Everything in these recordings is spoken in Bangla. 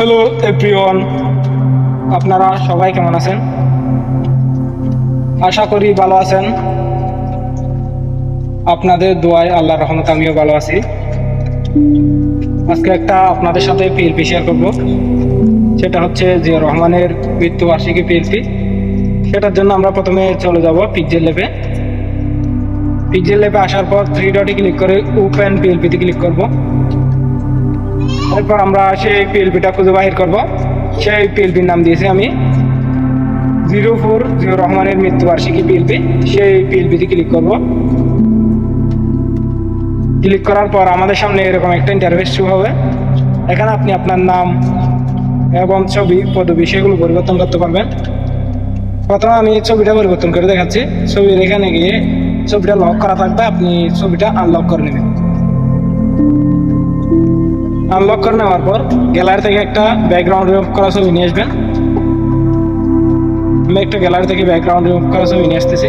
হ্যালো এভরিওয়ান আপনারা সবাই কেমন আছেন? আশা করি ভালো আছেন। আপনাদের দোয়ায় আল্লাহ রহমত আমিও ভালো আছি। আজকে একটা আপনাদের সাথে পিএলপি শেয়ার করব। সেটা হচ্ছে যে রহমানের মৃত্যু মৃত্যুবার্ষিকী পিএলপি সেটার জন্য আমরা প্রথমে চলে যাব পিকজেল লেপে পিকজেল লেপে আসার পর থ্রি ডটে ক্লিক করে ওপেন পিএলপিতে ক্লিক করব। এরপর আমরা সেই পিএলপিটা খুঁজে বাহির করব। সেই পিএলপির নাম দিয়েছি আমি জিরো ফোর জিরো রহমানের মৃত্যুবার্ষিকী পিএলপি সেই পিএলপিতে ক্লিক করব। ক্লিক করার পর আমাদের সামনে এরকম একটা ইন্টারভেস শুরু হবে। এখানে আপনি আপনার নাম এবং ছবি, পদবি সেগুলো পরিবর্তন করতে পারবেন। প্রথমে আমি ছবিটা পরিবর্তন করে দেখাচ্ছি। ছবির এখানে গিয়ে ছবিটা লক করা থাকবে, আপনি ছবিটা আনলক করে নেবেন। আনলক করে নেওয়ার পর গ্যালারি থেকে একটা ব্যাকগ্রাউন্ড রিমুভ করা ছবি নিয়ে আসবেন। আমি একটা গ্যালারি থেকে ব্যাকগ্রাউন্ড রিমুভ করা ছবি নিয়ে আসতেছি।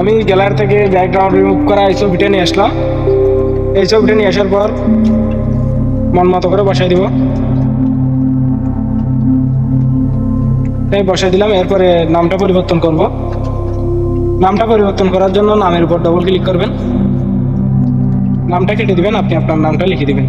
আমি গ্যালারি থেকে ব্যাকগ্রাউন্ড রিমুভ করা এই ছবিটা নিয়ে আসলাম। এই ছবিটা নিয়ে আসার পর মন মতো করে বসাই দিব। আমি বসাই দিলাম, এরপরে নামটা পরিবর্তন করব। নামটা পরিবর্তন করার জন্য নামের উপর ডবল ক্লিক করবেন। নামটা কেটে দিবেন, আপনি আপনার নামটা লিখে দিবেন।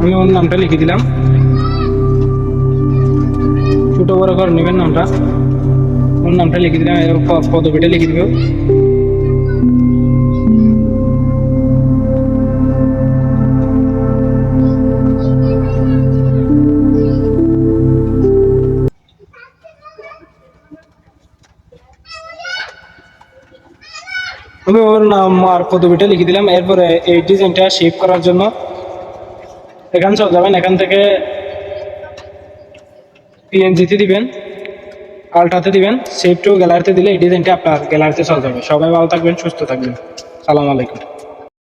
আমি ওর নামটা লিখে দিলাম। ছোট বড় করে নেবেন নামটা ওর নামটা লিখে দিলাম পদবিটা লিখে দিব। আমি ওর নাম আর পদবিটা লিখে দিলাম, এরপরে এই ডিজাইনটা শেপ করার জন্য। এখান চল যাবেন, এখান থেকে পিএনজিতে দিবেন আলটাতে দিবেন সেভ টু গ্যালারিতে দিলে এই ডিজাইনটা আপনার গ্যালারিতে চল যাবে। সবাই ভালো থাকবেন, সুস্থ থাকবেন। সালাম আলাইকুম।